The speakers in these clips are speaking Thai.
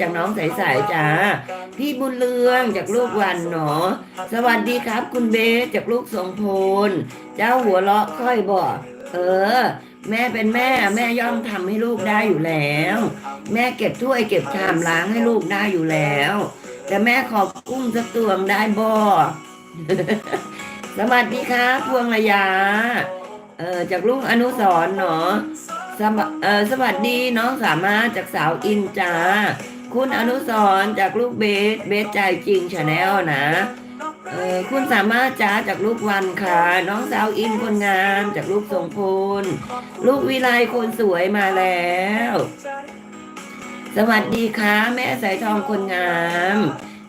จากน้องใสๆจ้าพี่บุญเรืองจากลูกวันเนาะสวัสดีครับ คุณเบสจากลูกทรงพลเจ้าหัวเราะค่อยบอกเออ แม่เป็นแม่แม่ย่อมทำให้ลูกได้อยู่แล้ว แม่เก็บถ้วยเก็บชามล้างให้ลูกได้อยู่แล้ว แต่แม่ขอกุ้งสักตวงได้บ่สวัสดีครับพวงระยาเออจากลูกอนุสรเนาะ สวเออสวัสดีน้องสามารถจากสาวอินจ้า คุณอนุสรจากลูกเบสเบสใจจริงชาแนลนะเออคุณสามารถจ้าจากลูกวันค่ะ น้องสาวอินคนงามจากลูกทรงพลลูกวิไลคนสวยมาแล้ว สวัสดีค่ะ แม่สายทองคนงาม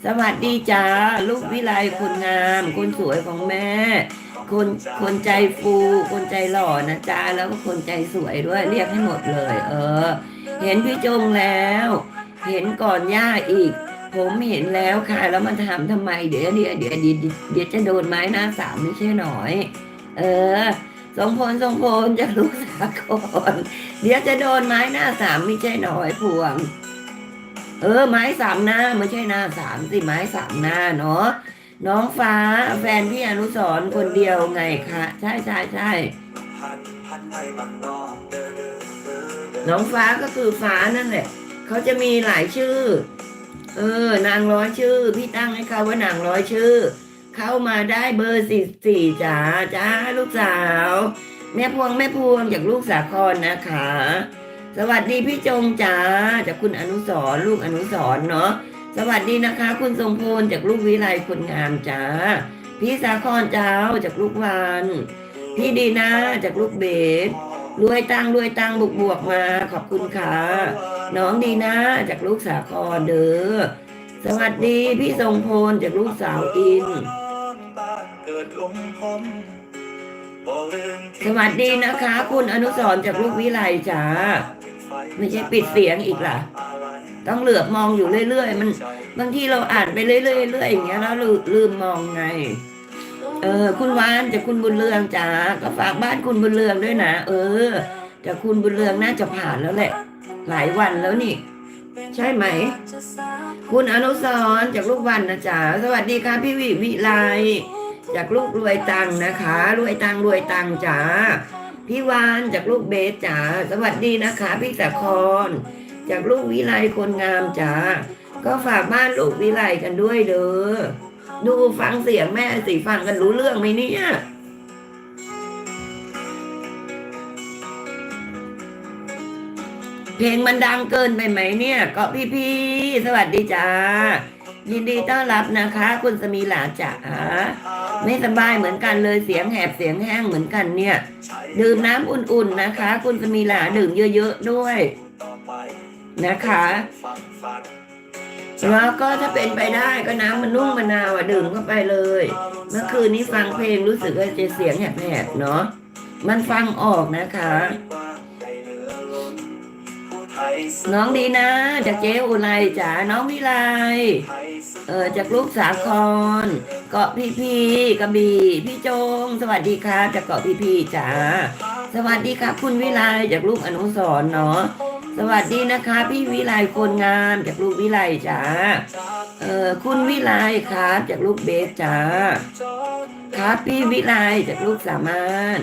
สวัสดีจ้าลูกวิไลคนงาม คนสวยของแม่ คนคนใจฟูคนใจหล่อนะจ้าแล้วก็คนใจสวยด้วยเรียกให้หมดเลย เออ เห็นพี่จงแล้ว เห็นก่อนย่าอีก ผมเห็นแล้วค่ะ แล้วมันทำทำไมเดี๋ยวเดี๋ยวเดี๋ยวเดี๋ยวจะโดนไม้หน้าสามไม่ใช่หน่อย เออสงพลสงพลจะลูกสาครเดี๋ยวจะโดนไม้หน้าสามไม่ใช่หน่อยพวง เออ ไม้สามหน้าไม่ใช่หน้าสามสิไม้สามหน้าเนาะ น้องฟ้าแฟนพี่อนุสรณ์คนเดียวไงคะ ใช่ใช่ใช่น้องฟ้าก็คือฟ้านั่นแหละเขาจะมีหลายชื่อ เออ นางร้อยชื่อ พี่ตั้งให้เขาว่านางร้อยชื่อ เข้ามาได้เบอร์สี่สี่จ้าจ้าลูกสาว แม่พวงแม่พวงจากลูกสาครนะคะ สวัสดีพี่จงจ้าจากคุณอนุสรณ์ลูกอนุสรณ์เนาะ สวัสดีนะคะ คุณทรงพลจากลูกวิไลคนงามจ้าพี่สาครเจ้าจากลูกวัน พี่ดีนาจากลูกเบสรวยตังรวยตังบวกบวกมา ขอบคุณค่ะ น้องดีนาจากลูกสาครเด้อสวัสดีพี่ทรงพลจากลูกสาวอิน สวัสดีนะคะ คุณอนุสรจากลูกวิไลจ้า ไม่ใช่ปิดเสียงอีกล่ะ ต้องเหลือบมองอยู่เรื่อย ๆ มันบางทีเราอ่านไปเรื่อยๆเรื่อยๆอย่างเงี้ยแล้วลืมมองไง เออ คุณวานจากคุณบุญเรืองจ้าก็ฝากบ้านคุณบุญเรืองด้วยนะเออจากคุณบุญเรืองน่าจะผ่านแล้วแหละ หลายวันแล้วนี่ ใช่ไหม คุณอนุสรจากลูกวันนะจ๊ะสวัสดีค่ะพี่วิวิไลจากลูกรวยตังนะคะ รวยตังรวยตังจ้า พี่วานจากลูกเบสจ๋าสวัสดีนะคะ พี่สาคร จากลูกวิไลคนงามจ๋าก็ฝากบ้านลูกวิไลกันด้วยเด้อดูฟังเสียงแม่สิฟังกันรู้เรื่องไหมเนี่ยเพลงมันดังเกินไปไหมเนี่ย ก็พี่พี่สวัสดีจ้า ยินดีต้อนรับนะคะ คุณสมีหลาจ๋าไม่สบายเหมือนกันเลยเสียงแหบเสียงแห้งเหมือนกันเนี่ย ดื่มน้ำอุ่นๆนะคะ คุณสมีหลาดื่มเยอะๆด้วยนะคะแล้วก็ถ้าเป็นไปได้ก็น้ำมันนุ่มมะนาวอะดื่มเข้าไปเลย เมื่อคืนนี้ฟังเพลงรู้สึกว่าจะเสียงแหบๆเนาะมันฟังออกนะคะ น้องดีนะจากเจ๊อุไรจ๋าน้องวิไล ออจากลูกสาคร เกาะพีพีกระบี่พี่โจง สวัสดีค่ะจากเกาะพีพีจ๋าสวัสดีครับคุณวิไลจากลูกอนุสรเนาะสวัสดีนะคะ พี่วิไลคนงามจากลูกวิไลจ๋าเออคุณวิไลครับจากลูกเบสจ๋าครับพี่วิไลจากลูกสามารถ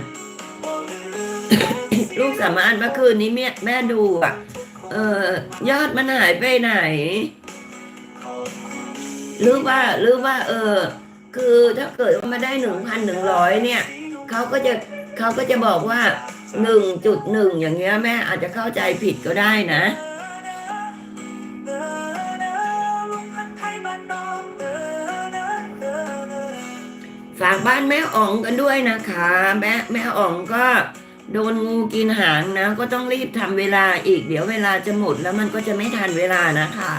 ลูกสามารถเมื่อคืนนี้แม่แม่ดูอะ เออยอดมันหายไปไหน หรือว่าหรือว่า เออ คือถ้าเกิดมาได้หนึ่งพันหนึ่งร้อยเนี่ยเขาก็จะเขาก็จะบอกว่าหนึ่งจุดหนึ่งอย่างเงี้ยแม่อาจจะเข้าใจผิดก็ได้นะฝากบ้านแม่อ๋องกันด้วยนะคะ แม่แม่อ๋องก็โดนงูกินหางนะ ก็ต้องรีบทำเวลาอีกเดี๋ยวเวลาจะหมดแล้วมันก็จะไม่ทันเวลานะคะ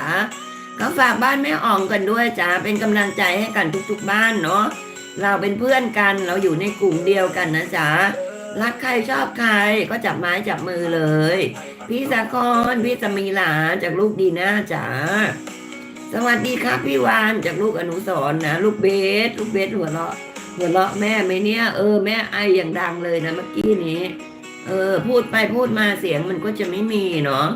ก็ฝากบ้านแม่อ๋องกันด้วยจ้าเป็นกำลังใจให้กันทุกๆบ้านเนาะเราเป็นเพื่อนกันเราอยู่ในกลุ่มเดียวกันนะจ๊ะรักใครชอบใครก็จับไม้จับมือเลย พี่สาครพี่สมีหลาจากลูกดีนะจ๋าสวัสดีครับพี่วานจากลูกอนุสรนะลูกเบส ลูกเบสหัวเราะหัวเราะแม่ไหมเนี่ย เออแม่ไออย่างดังเลยนะเมื่อกี้นี้ เออ พูดไปพูดมาเสียงมันก็จะไม่มีเนาะ